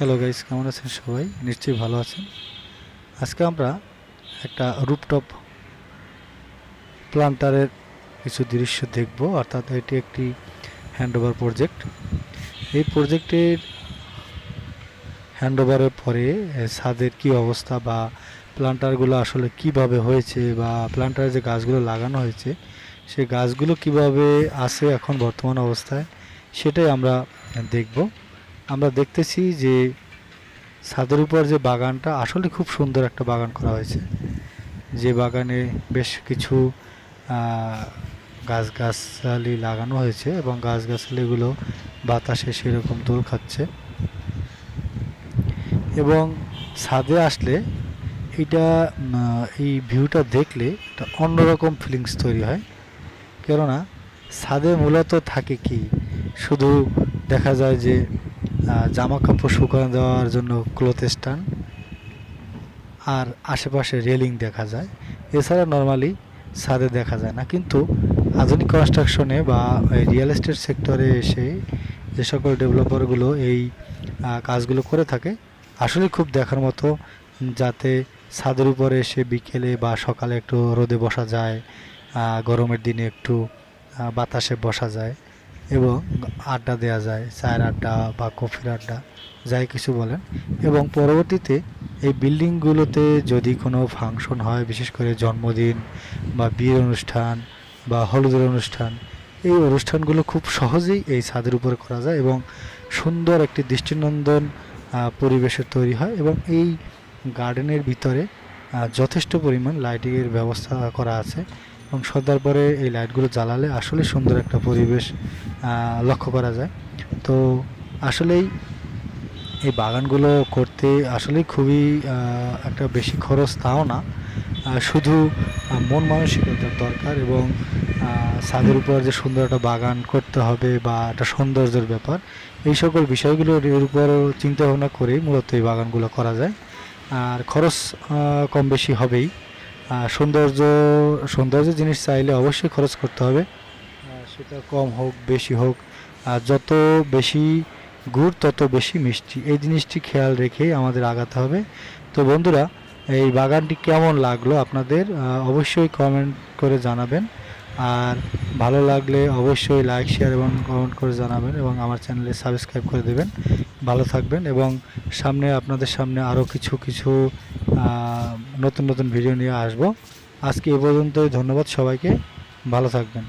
Hello guys কেমন আছেন সবাই? নিশ্চয়ই ভালো আছেন। আজকে আমরা একটা রুপটপ প্লান্টারের কিছু দৃশ্য দেখব, অর্থাৎ এটি একটি হ্যান্ডওভার প্রজেক্ট এই প্রজেক্টের হ্যান্ডওভারের পরে ছাদের কি অবস্থা বা প্লান্টারগুলো আসলে কীভাবে হয়েছে বা প্লান্টারে যে গাছগুলো লাগানো হয়েছে, সেই গাছগুলো কীভাবে আছে এখন বর্তমান অবস্থায়, সেটাই আমরা দেখব। আমরা দেখতেছি যে ছাদের উপর যে বাগানটা, আসলে খুব সুন্দর একটা বাগান করা হয়েছে। যে বাগানে বেশ কিছু গাছগাছালি লাগানো হয়েছে এবং গাছগাছালিগুলো বাতাসে সেরকম দোল খাচ্ছে। এবং ছাদে আসলে এটা এই ভিউটা দেখলে একটা অন্যরকম ফিলিংস তৈরি হয়। কেননা, ছাদে মূলত থাকে কি? শুধু দেখা যায় যে জামা কাপড় শুকানো দেওয়ার জন্য ক্লোথ স্ট্যান্ড আর আশেপাশে রেলিং দেখা যায়। এছাড়া নর্মালি ছাদে দেখা যায় না। কিন্তু আধুনিক কনস্ট্রাকশনে বা রিয়েল এস্টেট সেক্টরে এসে যে সকল ডেভেলপারগুলো এই কাজগুলো করে থাকে, আসলে খুব দেখার মতো যাতে ছাদের উপরে এসে বিকেলে বা সকালে একটু রোদে বসা যায় গরমের দিনে একটু বাতাসে বসা যায়। এবং আড্ডা দেওয়া যায় চায়ের আড্ডা বা কফির আড্ডা, যাই কিছু বলেন। এবং পরবর্তীতে এই বিল্ডিংগুলোতে যদি কোনো ফাংশন হয়, বিশেষ করে জন্মদিন বা বিয়ের অনুষ্ঠান বা হলুদের অনুষ্ঠান, এই অনুষ্ঠানগুলো খুব সহজেই এই ছাদের উপরে করা যায় এবং সুন্দর একটি দৃষ্টিনন্দন পরিবেশের তৈরি হয় এবং এই গার্ডেনের ভিতরে যথেষ্ট পরিমাণ লাইটিংয়ের ব্যবস্থা করা আছে। এবং সন্ধ্যার পরে এই লাইটগুলো জ্বালালে আসলে সুন্দর একটা পরিবেশ লক্ষ্য করা যায়। তো আসলেই এই বাগানগুলো করতে আসলেই খুবই একটা বেশি খরচ তাও না। শুধু মন মানসিকতার দরকার এবং ছাদের উপর যে সুন্দর একটা বাগান করতে হবে বা একটা সৌন্দর্যের ব্যাপার, এই সকল বিষয়গুলোর উপর চিন্তা ভাবনা করেই মূলত এই বাগানগুলো করা যায়। আর খরচ কম বেশি হবেই। সৌন্দর্য সৌন্দর্য জিনিস চাইলে অবশ্যই খরচ করতে হবে। সেটা কম হোক, বেশি হোক, আর যত বেশি গুড়, তত বেশি মিষ্টি। এই জিনিসটি খেয়াল রেখেই আমাদের আগাতে হবে। তো বন্ধুরা, এই বাগানটি কেমন লাগল আপনাদের অবশ্যই কমেন্ট করে জানাবেন। আর ভালো লাগলে অবশ্যই লাইক শেয়ার এবং কমেন্ট করে জানাবেন এবং আমার চ্যানেলে সাবস্ক্রাইব করে দেবেন। ভালো থাকবেন এবং সামনে, আপনাদের সামনে আরও কিছু কিছু নতুন নতুন ভিডিও নিয়ে আসব। আজকে এ পর্যন্তই ধন্যবাদ সবাইকে। ভালো থাকবেন।